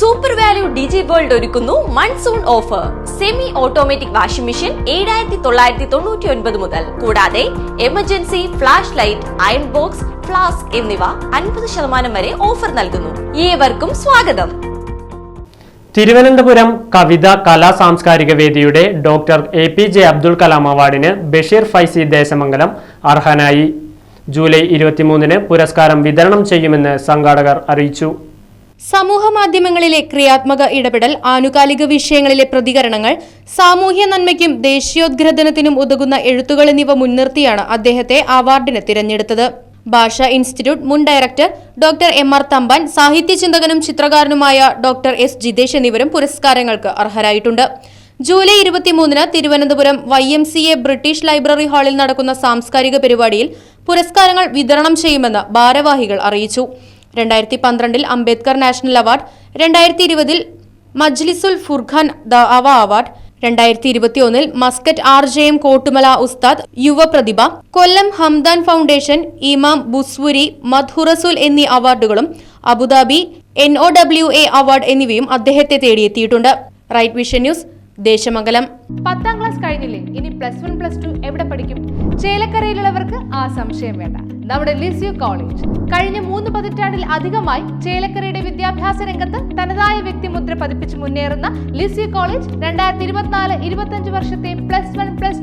Super value ഡിജി world ഒരുക്കുന്നു monsoon offer semi automatic washing machine ഏഴായിരത്തി തൊള്ളായിരത്തി തൊണ്ണൂറ്റി ഒൻപത് മുതൽ. കൂടാതെ emergency flash light iron box flask എന്നിവ അൻപത് ശതമാനം വരെ ഓഫർ നൽകുന്നു. ഏവർക്കും സ്വാഗതം. തിരുവനന്തപുരം കവിത കലാ സാംസ്കാരിക വേദിയുടെ doctor A P J Abdul Kalam അവാർഡിന് ബഷീർ ഫൈസി ദേശമംഗലം അർഹനായി. ജൂലൈ ഇരുപത്തിമൂന്നിന് പുരസ്കാരം വിതരണം ചെയ്യുമെന്ന് സംഘാടകർ അറിയിച്ചു. സമൂഹ മാധ്യമങ്ങളിലെ ക്രിയാത്മക ഇടപെടൽ ആനുകാലിക വിഷയങ്ങളിലെ പ്രതികരണങ്ങൾ സാമൂഹ്യ നന്മയ്ക്കും ദേശീയോദ്ഗ്രഥനത്തിനും ഉതകുന്ന എഴുത്തുകൾ എന്നിവ മുൻനിർത്തിയാണ് അദ്ദേഹത്തെ അവാർഡിന് തിരഞ്ഞെടുത്തത്. ഭാഷ ഇൻസ്റ്റിറ്റ്യൂട്ട് മുൻ director doctor M. R. Thampan സാഹിത്യ ചിന്തകനും ചിത്രകാരനുമായ ഡോക്ടർ എസ്. ജിതേഷ് എന്നിവരും പുരസ്കാരങ്ങൾക്ക് അർഹരായിട്ടുണ്ട്. ജൂലൈ ഇരുപത്തിമൂന്നിന് Thiruvananthapuram Y M C A British library ഹാളിൽ നടക്കുന്ന സാംസ്കാരിക പരിപാടിയിൽ പുരസ്കാരങ്ങൾ വിതരണം ചെയ്യുമെന്ന് ഭാരവാഹികൾ അറിയിച്ചു. രണ്ടായിരത്തി പന്ത്രണ്ടിൽ അംബേദ്കർ നാഷണൽ അവാർഡ് രണ്ടായിരത്തി ഇരുപതിൽ മജ്ലിസുൽ ഫുർഖാൻ ദ അവ അവാർഡ് രണ്ടായിരത്തി ഇരുപത്തിയൊന്നിൽ Muscat R J M Kottumala ഉസ്താദ് യുവപ്രതിഭ കൊല്ലം ഹംദാൻ ഫൗണ്ടേഷൻ ഇമാം ബുസ്വുരി മധുറസുൽ എന്നീ അവാർഡുകളും Abu Dhabi N O W A award എന്നിവയും അദ്ദേഹത്തെ തേടിയെത്തിയിട്ടുണ്ട്. Right vision news Desamangalam. പത്താം ക്ലാസ് കഴിഞ്ഞില്ലേ? ഇനി പ്ലസ് വൺ പ്ലസ് ടു എവിടെ പഠിക്കും? ചേലക്കരയിലുള്ളവർക്ക് ആ സംശയം വേണ്ട. നമ്മുടെ ലിസ്യു കോളേജ് കഴിഞ്ഞ മൂന്ന് പതിറ്റാണ്ടിൽ അധികമായി ചേലക്കരയുടെ വിദ്യാഭ്യാസ രംഗത്ത് തനതായ വ്യക്തിമുദ്ര പതിപ്പിച്ച് മുന്നേറുന്ന ലിസ്യു കോളേജ് രണ്ടായിരത്തി ഇരുപത്തിനാല് ഇരുപത്തഞ്ച് വർഷത്തെ പ്ലസ് വൺ പ്ലസ്